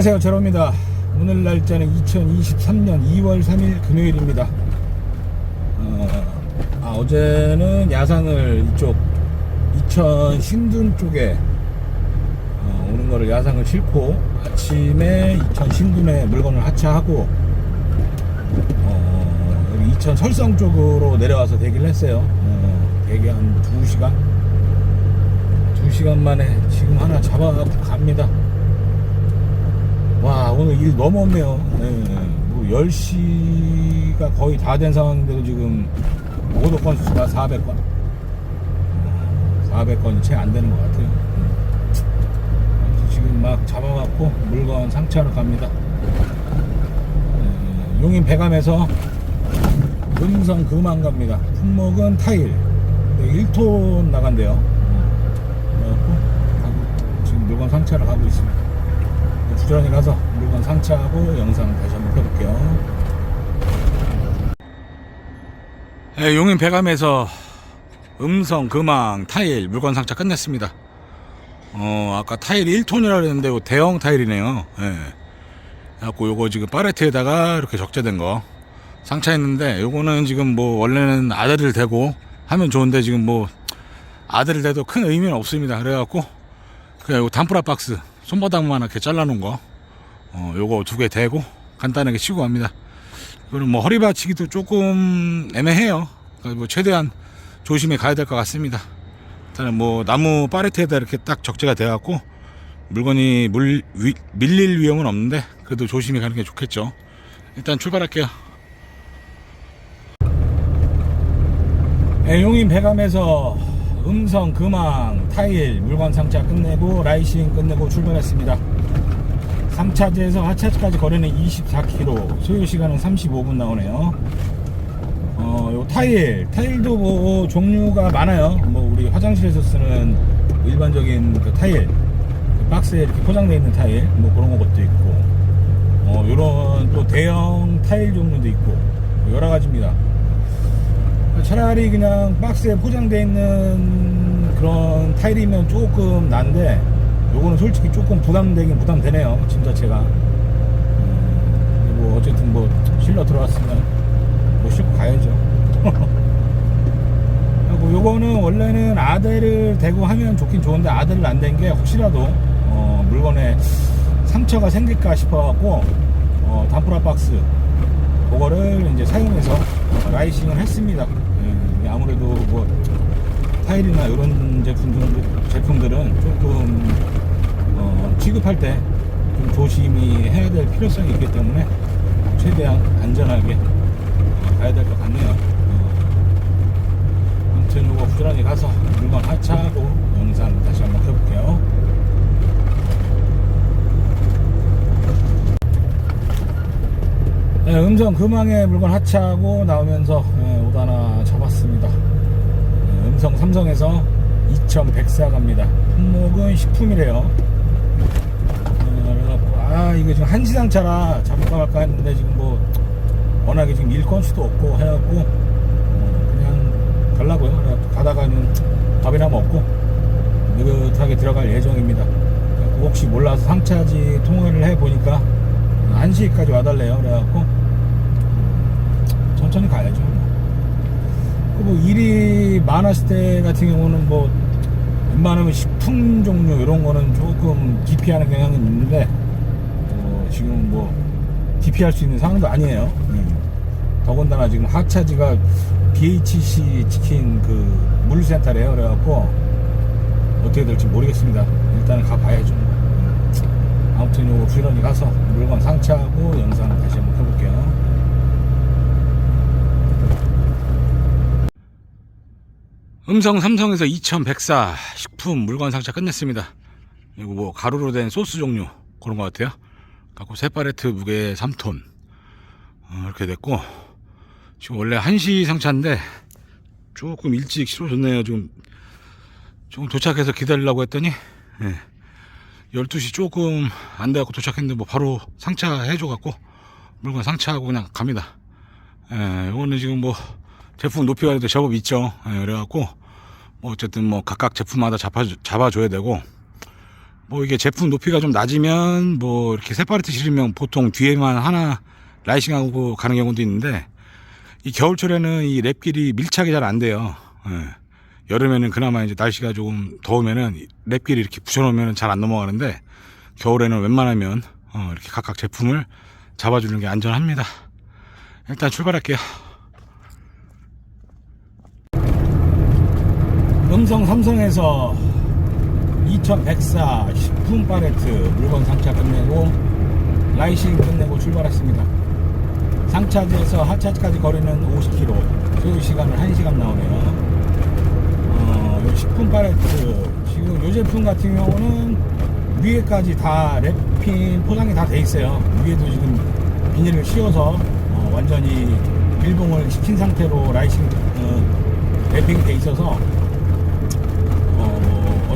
안녕하세요. 제로입니다. 오늘 날짜는 2023년 2월 3일 금요일입니다. 어, 아, 어제는 야상을 이쪽 이천 신둔 쪽에 어, 오는 거를 야상을 싣고 아침에 이천 신둔에 물건을 하차하고 어, 이천 설성 쪽으로 내려와서 대기를 했어요. 어, 대기 한 2시간? 2시간 만에 지금 하나 잡아갖고 갑니다. 와 오늘 일 너무 없네요. 예, 뭐 10시가 거의 다 된 상황인데도 지금 오도 건수가 400건. 400건이 채 안 되는 것 같아요. 음. 지금 막 잡아갖고 물건 상차하러 갑니다. 예, 용인 배감에서 음성 금안 갑니다. 품목은 타일. 1톤 나간대요. 지금 물건 상차를 가고 있습니다 부지런히 가서 물건 상차하고 영상 다시 한번 켜볼게요. 네, 용인 배감에서 음성, 금왕, 타일 물건 상차 끝냈습니다. 어, 아까 타일 1톤이라 그랬는데 대형 타일이네요. 예. 그래갖고 요거 지금 파레트에다가 이렇게 적재된 거 상차했는데 요거는 지금 뭐 원래는 아들을 대고 하면 좋은데 지금 뭐 아들을 대도 큰 의미는 없습니다. 그래갖고 그냥 요 단프라 박스 손바닥만 이렇게 잘라놓은 거, 어, 요거 두 개 대고 간단하게 치고 갑니다. 이거는 뭐 허리 받치기도 조금 애매해요. 그러니까 뭐 최대한 조심히 가야 될 것 같습니다. 일단은 뭐 나무 파레트에다 이렇게 딱 적재가 돼 갖고 물건이 물, 위, 밀릴 위험은 없는데 그래도 조심히 가는 게 좋겠죠. 일단 출발할게요. 네, 용인 배감에서 음성, 금왕, 타일, 물건 상차 끝내고 라이싱 끝내고 출발했습니다. 상차지에서 하차지까지 거리는 24km, 소요 시간은 35분 나오네요. 어, 요 타일, 타일도 뭐 종류가 많아요. 뭐 우리 화장실에서 쓰는 일반적인 그 타일, 그 박스에 이렇게 포장되어 있는 타일, 뭐 그런 것도 있고, 어, 요런 또 대형 타일 종류도 있고, 뭐 여러 가지입니다. 차라리 그냥 박스에 포장되어 있는 그런 타일이면 조금 난데 요거는 솔직히 조금 부담되긴 부담되네요 짐 자체가 음, 뭐 어쨌든 뭐 실러 들어왔으면 뭐 싣고 가야죠 그리고 요거는 원래는 아대를 대고 하면 좋긴 좋은데 아대를 안 댄 게 혹시라도 어, 물건에 상처가 생길까 싶어 갖고 어, 단프라 박스 그거를 이제 사용해서 라이싱을 했습니다. 예, 아무래도 뭐 타일이나 이런 제품들, 제품들은 조금 어, 취급할 때 좀 조심히 해야 될 필요성이 있기 때문에 최대한 안전하게 가야 될 것 같네요. 어, 아무튼 이거 부지런히 가서 물건 하차하고 영상 다시 한번 켜볼게요. 네, 음성 금왕에 물건 하차하고 나오면서 네, 옷 하나 잡았습니다. 네, 음성 삼성에서 2104 갑니다. 품목은 식품이래요. 아 이거 지금 한시상차라 잡을까 말까 했는데 지금 뭐 워낙에 지금 일 건 수도 없고 해갖고 어, 그냥 가려고요. 그래갖고 가다가는 밥이나 먹고 느긋하게 들어갈 예정입니다. 혹시 몰라서 상차지 통화를 해보니까 1시까지 와달래요. 그래갖고 천천히 가야죠. 뭐 일이 많았을 때 같은 경우는 뭐 웬만하면 식품 종류 이런 거는 조금 기피하는 경향은 있는데 어, 지금 뭐 기피할 수 있는 상황도 아니에요. 음. 더군다나 지금 하차지가 BHC 치킨 그 물류센터래요. 그래갖고 어떻게 될지 모르겠습니다. 일단은 가봐야죠. 음. 아무튼 요거 부지런히 가서 물건 상차하고 영상 다시 한번 켜볼게요. 음성 삼성에서 2104 식품 물건 상차 끝냈습니다. 이거 뭐 가루로 된 소스 종류 그런 것 같아요. 갖고 세 팔레트 무게 3톤 어, 이렇게 됐고 지금 원래 1시 상차인데 조금 일찍 실어줬네요. 지금 조금 도착해서 기다리려고 했더니 예. 12시 조금 안 돼갖고 도착했는데 뭐 바로 상차해줘갖고 물건 상차하고 그냥 갑니다. 예, 이거는 지금 뭐 제품 높이 가려도 제법 있죠. 예, 그래갖고 뭐 어쨌든 뭐 각각 제품마다 잡아, 잡아줘야 되고 뭐 이게 제품 높이가 좀 낮으면 뭐 이렇게 세파레트 실으면 보통 뒤에만 하나 라이싱하고 가는 경우도 있는데 이 겨울철에는 이 랩길이 밀착이 잘 안 돼요. 예. 여름에는 그나마 이제 날씨가 조금 더우면은 이 랩길이 이렇게 붙여놓으면 잘 안 넘어가는데 겨울에는 웬만하면 어, 이렇게 각각 제품을 잡아주는 게 안전합니다. 일단 출발할게요. 음성 삼성에서 2104 10분 파레트 물건 상차 끝내고 라이싱 끝내고 출발했습니다. 상차지에서 하차지까지 거리는 50km 소요 시간은 1시간 나오네요. 어, 요 10분 파레트 지금 이 제품 같은 경우는 위에까지 다 랩핀 포장이 다 돼 있어요. 위에도 지금 비닐을 씌워서 어, 완전히 밀봉을 시킨 상태로 라이싱 어, 랩핑이 돼 있어서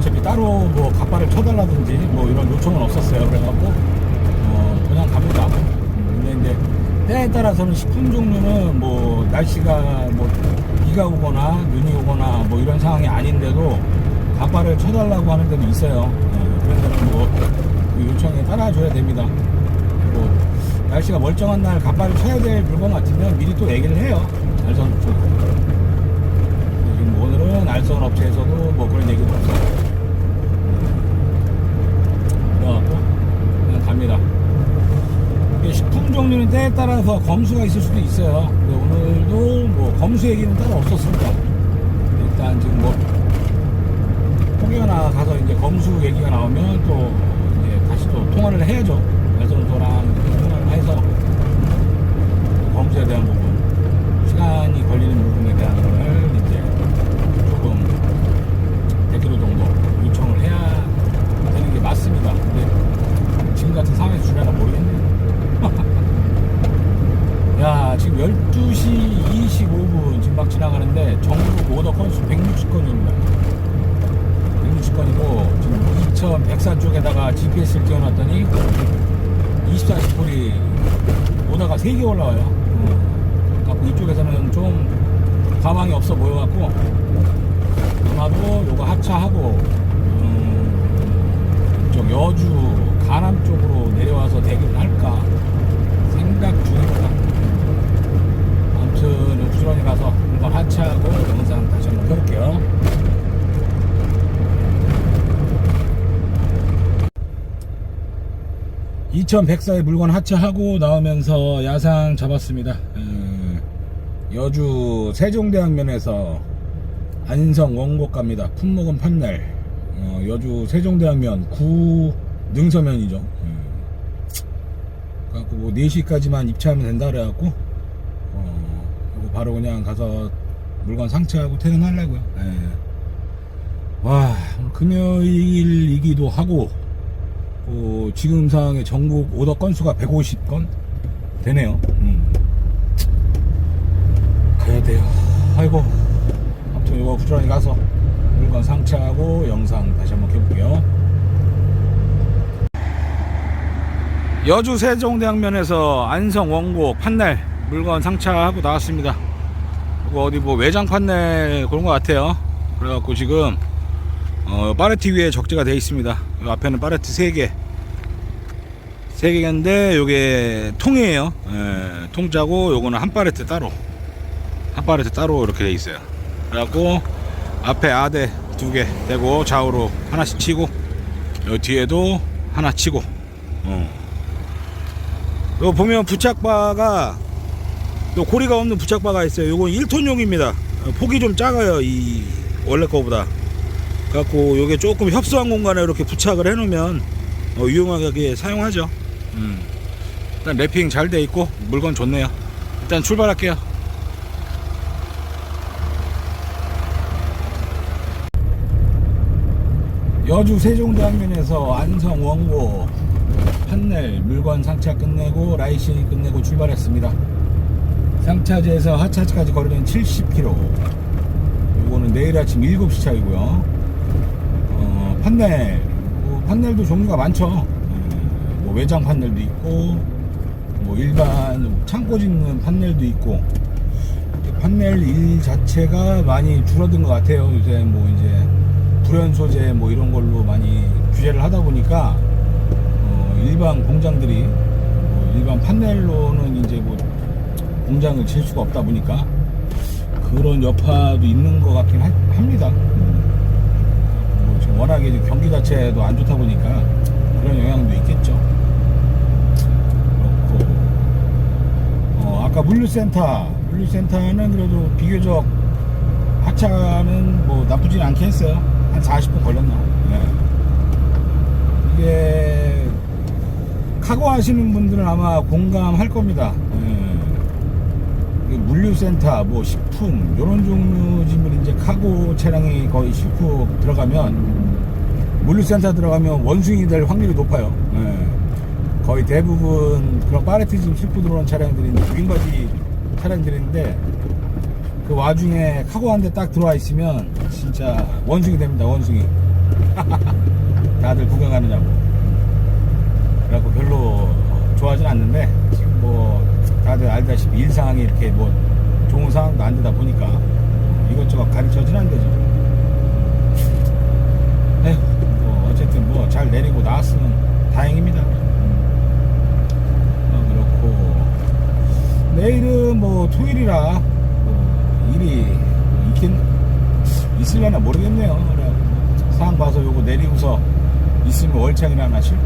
어차피 따로 뭐 갑바를 쳐달라든지 뭐 이런 요청은 없었어요. 그래갖고 어, 그냥 갑니다. 음, 근데 이제 때에 따라서는 식품 종류는 뭐 날씨가 뭐 비가 오거나 눈이 오거나 뭐 이런 상황이 아닌데도 갑바를 쳐달라고 하는 데도 있어요. 예, 그런 데는 뭐 그 요청에 따라줘야 됩니다. 뭐 날씨가 멀쩡한 날 갑바를 쳐야 될 물건 같으면 미리 또 얘기를 해요. 알선 쪽. 지금 오늘은 알선 업체에서도 뭐 그런 얘기도 없어요. 그래갖고 그냥 갑니다. 식품 종류는 때에 따라서 검수가 있을 수도 있어요. 오늘도 뭐 검수 얘기는 따로 없었습니다. 일단 지금 뭐 혹여나 가서 이제 검수 얘기가 나오면 또 이제 다시 또 통화를 해야죠. 알선소랑 통화를 해서 검수에 대한 부분, 시간이 걸리는 부분에 대한 거를 이제 조금 100km 정도 요청을 해야 되는 게 맞습니다. 근데 지금 같은 상황에서 주려나 모르겠네요. 야, 지금 12시 25분 지금 막 지나가는데 전국 오더 건수 160건입니다. 160건이고 지금 2104 쪽에다가 GPS를 띄워놨더니 24시 폴이 오다가 3개 올라와요. 음. 갖고 이쪽에서는 좀 가망이 없어 보여갖고 아마도 요거 하차하고 음, 이쪽 여주 가남 쪽으로 내려와서 대기를 할까 생각 중입니다. 아무튼 요 부지런히 가서 한번 하차하고 영상 다시 한번 켜볼게요. (2104의) 물건 하차하고 나오면서 야상 잡았습니다 음, 여주 세종대학면에서 안성 원곡 갑니다. 품목은 판넬. 어, 여주 세종대학면 구 능서면이죠. 음. 그래갖고 뭐 4시까지만 입차하면 된다 그래갖고 어, 바로 그냥 가서 물건 상차하고 퇴근하려고요. 예. 와 금요일이기도 하고 어, 지금 상황의 전국 오더 건수가 150건 되네요. 음. 가야 돼요. 아이고. 아무튼 이거 부지런히 가서 물건 상차하고 영상 다시 한번 켜볼게요. 여주 세종대학면에서 안성 원곡 판넬 물건 상차하고 나왔습니다. 어디 뭐 외장 판넬 그런 것 같아요. 그래갖고 지금 어, 파레트 위에 적재가 되어 있습니다. 이 앞에는 파레트 3개. 3개인데 요게 통이에요. 예, 통짜고 요거는 한 파레트 따로. 한 파레트 따로 이렇게 돼 있어요. 그래갖고 앞에 아대 두 개 되고 좌우로 하나씩 치고 요 뒤에도 하나 치고 어. 요 보면 부착바가 요 고리가 없는 부착바가 있어요 요건 1톤용입니다 폭이 좀 작아요 이 원래 거보다 갖고 요게 조금 협소한 공간에 이렇게 부착을 해 놓으면 어, 유용하게 사용하죠 음. 일단 랩핑 잘 돼 있고 물건 좋네요 일단 출발할게요 여주 세종대학면에서 안성 원고 판넬 물건 상차 끝내고 라이싱 끝내고 출발했습니다. 상차지에서 하차지까지 거리는 70km. 요거는 내일 아침 7시 차이고요. 어, 판넬 뭐 판넬도 종류가 많죠. 음, 뭐 외장 판넬도 있고 뭐 일반 창고 짓는 판넬도 있고 판넬 일 자체가 많이 줄어든 것 같아요. 요새 뭐 이제 불연 소재 뭐 이런 걸로 많이 규제를 하다 보니까 어, 일반 공장들이 뭐 일반 판넬로는 이제 뭐 공장을 질 수가 없다 보니까 그런 여파도 있는 것 같긴 하- 합니다. 워낙에 이제 경기 자체도 안 좋다 보니까 그런 영향도 있겠죠. 그렇고 어, 아까 물류센터 물류센터는 그래도 비교적 하차는 뭐 나쁘진 않게 했어요. 한 40분 걸렸나? 네. 이게 카고 하시는 분들은 아마 공감할 겁니다. 예. 이게 물류센터, 뭐 식품 이런 종류 지금 이제 카고 차량이 거의 싣고 들어가면 물류센터 들어가면 원숭이 될 확률이 높아요. 예. 거의 대부분 그런 지금 싣고 들어오는 차량들이 윙바지 차량들인데 그 와중에 카고 한 대 딱 들어와 있으면 진짜 원숭이 됩니다. 원숭이. 다들 구경하느냐고. 그래갖고 별로 좋아하진 않는데 지금 뭐 다들 알다시피 일상이 이렇게 뭐 좋은 상황도 안 되다 보니까 이것저것 가르쳐주는 안 되죠. 에휴, 뭐 어쨌든 뭐잘 내리고 나왔으면 다행입니다. 어, 그렇고 내일은 뭐 토요일이라 뭐 일이 있긴 있으려나 모르겠네요. 상황 봐서 요거 내리고서 있으면 월창이나 하나 싣고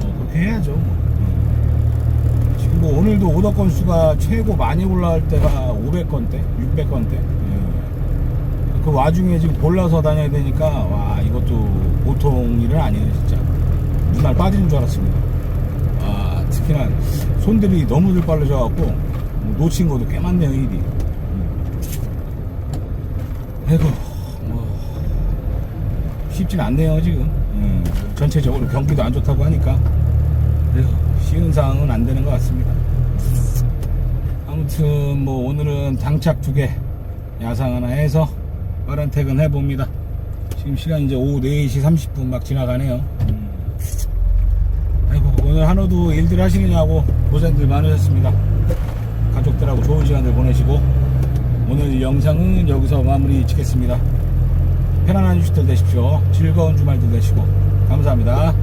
뭐 그렇게 해야죠. 뭐. 음. 지금 뭐 오늘도 오더 건수가 최고 많이 올라갈 때가 500건대, 600건대. 그 와중에 지금 골라서 다녀야 되니까 와 이것도 보통 일은 아니에요 진짜. 눈알 빠지는 줄 알았습니다. 아 특히나 손들이 너무들 빠르셔갖고 놓친 것도 꽤 많네요 일이. 음. 아이고 뭐 쉽진 않네요 지금. 음, 전체적으로 경기도 안 좋다고 하니까 쉬운 상황은 안 되는 것 같습니다. 아무튼 뭐 오늘은 당착 두 개 야상 하나 해서 빠른 퇴근 해봅니다. 지금 시간 이제 오후 4시 30분 막 지나가네요. 음. 아이고 오늘 한호도 일들 하시느냐고 고생들 많으셨습니다. 가족들하고 좋은 시간들 보내시고 오늘 영상은 여기서 마무리 짓겠습니다. 편안한 휴식들 되십시오. 즐거운 주말들 되시고 감사합니다.